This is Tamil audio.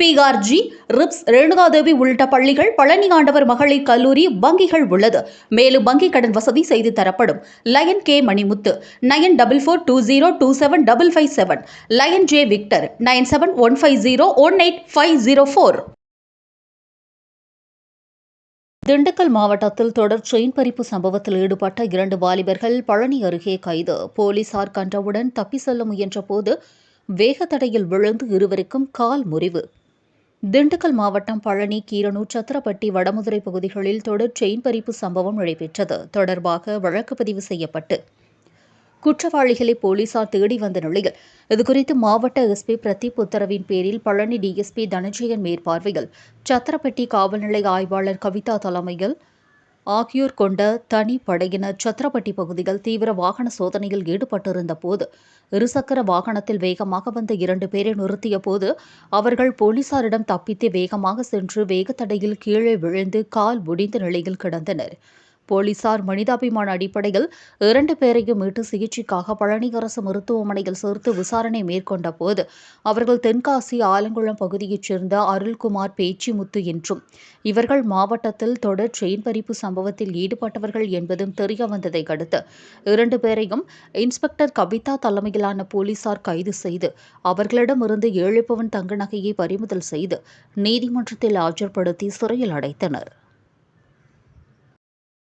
பிஆர்ஜி ரிப்ஸ் ரேணுகாதேவி உள்ளிட்ட பள்ளிகள் பழனி ஆண்டவர் மகளிர் கல்லூரி வங்கிகள் உள்ளது. மேலும் வங்கி கடன் வசதி செய்து தரப்படும். Lion K Manimuthu nine double four two zero two seven double five seven. Lion J Victor nine seven one five zero one eight five zero four. Dindigul மாவட்டத்தில் தொடர் செயின் பறிப்பு சம்பவத்தில் ஈடுபட்ட இரண்டு வாலிபர்கள் பழனி அருகே கைது. போலீசார் கண்டவுடன் தப்பி செல்ல முயன்றபோது வேகத்தடையில் விழுந்து இருவருக்கும் கால் முறிவு. திண்டுக்கல் மாவட்டம் பழனி கீரனூர் சத்திரப்பட்டி வடமுதுரை பகுதிகளில் தொடர் செயின் பறிப்பு சம்பவம் நடைபெற்றது. தொடர்பாக வழக்கு பதிவு செய்யப்பட்டு குற்றவாளிகளை போலீசார் தேடி வந்த நிலையில் இதுகுறித்து மாவட்ட எஸ்பி பிரதீப் உத்தரவின் பேரில் பழனி டிஎஸ்பி தனஞ்சயன் மேற்பார்வையில் சத்திரப்பட்டி காவல்நிலை ஆய்வாளர் கவிதா தலைமையில் ஆகியோர் கொண்ட தனி படையினர் சத்திரப்பட்டி பகுதியில் தீவிர வாகன சோதனையில் ஈடுபட்டிருந்த போது இருசக்கர வாகனத்தில் வேகமாக வந்த இரண்டு பேரை நிறுத்திய போது அவர்கள் போலீசாரிடம் தப்பித்து வேகமாக சென்று வேகத்தடையில் கீழே விழுந்து கால் ஒடிந்த நிலையில் கிடந்தனர். போலீசார் மனிதாபிமான அடிப்படையில் இரண்டு பேரையும் மீட்டு சிகிச்சைக்காக பழனி அரசு மருத்துவமனையில் சேர்த்து விசாரணை மேற்கொண்ட போது அவர்கள் தென்காசி ஆலங்குளம் பகுதியைச் சேர்ந்த அருள்குமார் பேச்சிமுத்து என்றும் இவர்கள் மாவட்டத்தில் தொடர் செயின் பறிப்பு சம்பவத்தில் ஈடுபட்டவர்கள் என்பதும் தெரிய வந்ததை அடுத்து இரண்டு பேரையும் இன்ஸ்பெக்டர் கவிதா தலைமையிலான போலீசார் கைது செய்து அவர்களிடமிருந்து ஏழு பவன் தங்க நகையை பறிமுதல் செய்து நீதிமன்றத்தில் ஆஜர்படுத்தி சிறையில் அடைத்தனர்.